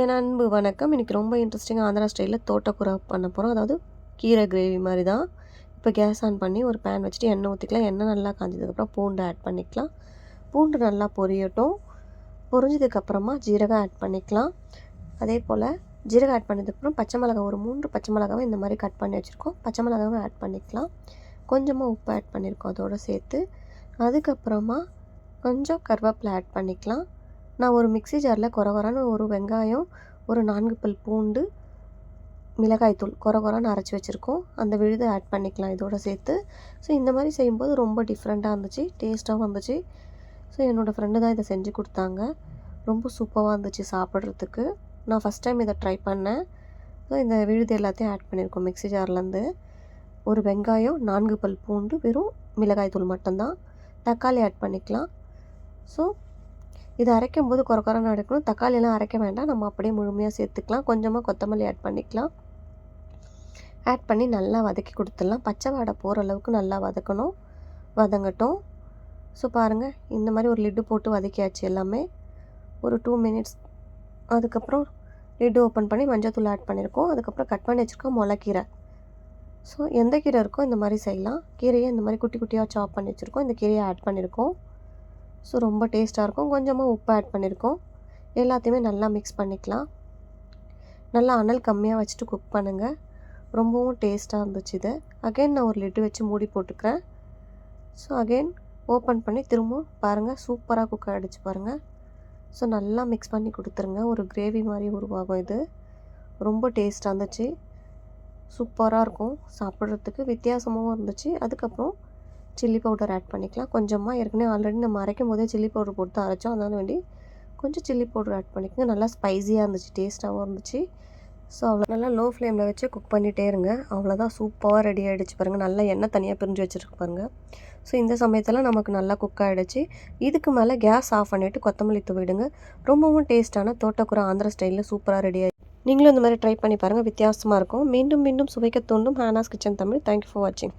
என் அன்பு வணக்கம். இன்றைக்கி ரொம்ப இன்ட்ரெஸ்டிங்காக ஆந்திரா ஸ்டைலில் தோட்டக்கூரை பண்ண போகிறோம் அதாவது கீரை கிரேவி மாதிரி தான் இப்போ கேஸ் ஆன் பண்ணி ஒரு பேன் வச்சுட்டு எண்ணெய் ஊற்றிக்கலாம் எண்ணெய் நல்லா காஞ்சதுக்கப்புறம் பூண்டு ஆட் பண்ணிக்கலாம். பூண்டு நல்லா பொரியட்டும். பொரிஞ்சதுக்கப்புறமா ஜீரகம் ஆட் பண்ணிக்கலாம். அதே போல் ஜீரகம் ஆட் பண்ணதுக்கப்புறம் பச்சை மிளகாய் ஒரு மூன்று பச்சை மிளகாவை இந்த மாதிரி கட் பண்ணி வச்சுருக்கோம். பச்சை மிளகாவும் ஆட் பண்ணிக்கலாம். கொஞ்சமாக உப்பு ஆட் பண்ணியிருக்கோம் அதோடு சேர்த்து. அதுக்கப்புறமா கொஞ்சம் கருவேப்பிலை ஆட் பண்ணிக்கலாம். நான் ஒரு மிக்ஸி ஜாரில் கொர கொரன்னு ஒரு வெங்காயம் ஒரு நான்கு பல் பூண்டு மிளகாய்த்தூள் கொர கொரன்னு அரைச்சி வச்சுருக்கோம். அந்த விழுதை ஆட் பண்ணிக்கலாம் இதோட சேர்த்து. ஸோ இந்த மாதிரி செய்யும்போது ரொம்ப டிஃப்ரெண்ட்டாக இருந்துச்சு டேஸ்ட்டாகவும் இருந்துச்சு ஸோ என்னோடய ஃப்ரெண்டு தான் இதை செஞ்சு கொடுத்தாங்க. ரொம்ப சூப்பராக இருந்துச்சு சாப்பிட்றதுக்கு. நான் ஃபஸ்ட் டைம் இதை ட்ரை பண்ணேன். ஸோ இந்த விழுது எல்லாத்தையும் ஆட் பண்ணியிருக்கோம் மிக்ஸி ஜார்லேருந்து. ஒரு வெங்காயம் நான்கு பல் பூண்டு வெறும் மிளகாய்த்தூள் மட்டும்தான். தக்காளி ஆட் பண்ணிக்கலாம். ஸோ இது அரைக்கும் போது குறை குறைன்னு அரைக்கணும் தக்காளியெல்லாம் அரைக்க வேண்டாம். நம்ம அப்படியே முழுமையாக சேர்த்துக்கலாம். கொஞ்சமாக கொத்தமல்லி ஆட் பண்ணிக்கலாம். ஆட் பண்ணி நல்லா வதக்கி கொடுத்துடலாம். பச்சை வாடை போகிற அளவுக்கு நல்லா வதக்கணும். வதங்கட்டும். ஸோ பாருங்கள் இந்த மாதிரி ஒரு லிட்டு போட்டு வதக்கியாச்சு எல்லாமே. ஒரு டூ மினிட்ஸ் அதுக்கப்புறம் லிட்டு ஓப்பன் பண்ணி மஞ்சள் ஆட் பண்ணியிருக்கோம் அதுக்கப்புறம் கட் பண்ணி வச்சுருக்கோம் முளைக்கீரை. ஸோ எந்த கீரை இருக்கோ இந்த மாதிரி செய்யலாம். கீரையை இந்த மாதிரி குட்டி குட்டியாக சாப் பண்ணி வச்சுருக்கோம். இந்த கீரையை ஆட் பண்ணியிருக்கோம் ஸோ ரொம்ப டேஸ்ட்டாக இருக்கும். கொஞ்சமாக உப்பு ஆட் பண்ணியிருக்கோம் எல்லாத்தையுமே நல்லா மிக்ஸ் பண்ணிக்கலாம். நல்லா அனல் கம்மியாக வச்சுட்டு குக் பண்ணுங்கள் ரொம்பவும் டேஸ்ட்டாக இருந்துச்சு இது. அகைன் நான் ஒரு லிட்டு வச்சு மூடி போட்டுக்கிறேன். ஸோ அகெயின் ஓப்பன் பண்ணி திரும்பவும் பாருங்கள் சூப்பராக குக் ஆகிடுச்சு பாருங்கள் ஸோ நல்லா மிக்ஸ் பண்ணி கொடுத்துருங்க. ஒரு கிரேவி மாதிரி உருவாகும் இது. ரொம்ப டேஸ்ட்டாக இருந்துச்சு. சூப்பராக இருக்கும். சாப்பிட்றதுக்கு வித்தியாசமாகவும் இருந்துச்சு. அதுக்கப்புறம் சில்லி பவுடர் ஆட் பண்ணிக்கலாம். கொஞ்சமாக ஏற்கனவே ஆல்ரெடி நம்ம அரைக்கும் போதே சில்லி பவுடர் போட்டு தான் அரைச்சோம். அதனால வேண்டி கொஞ்சம் சில்லி பவுடர் ஆட் பண்ணிக்கோங்க. நல்லா ஸ்பைஸியாக இருந்துச்சு டேஸ்ட்டாகவும் இருந்துச்சு. ஸோ அவ்வளோ நல்லா லோ ஃப்ளேமில் வச்சு குக் பண்ணிகிட்டே இருங்க. அவ்வளோதான் சூப்பராக ரெடி ஆகிடுச்சு பாருங்கள் நல்லா எண்ணெய் தனியாக பிரிஞ்சு வச்சுருக்கு பாருங்கள் ஸோ இந்த சமயத்தில் நமக்கு நல்லா குக் ஆகிடுச்சு இதுக்கு மேலே கேஸ் ஆஃப் பண்ணிவிட்டு கொத்தமல்லி தூவிடுங்க ரொம்பவும் டேஸ்ட்டான தோட்டக்குறை ஆந்திர ஸ்டைலில் சூப்பராக ரெடி ஆகி நீங்களும் இந்த மாதிரி ட்ரை பண்ணி பாருங்கள் வித்தியாசமாக இருக்கும். மீண்டும் மீண்டும் சுவைக்க தூண்டும் Hana's kitchen Tamil. Thank you for வாட்சிங்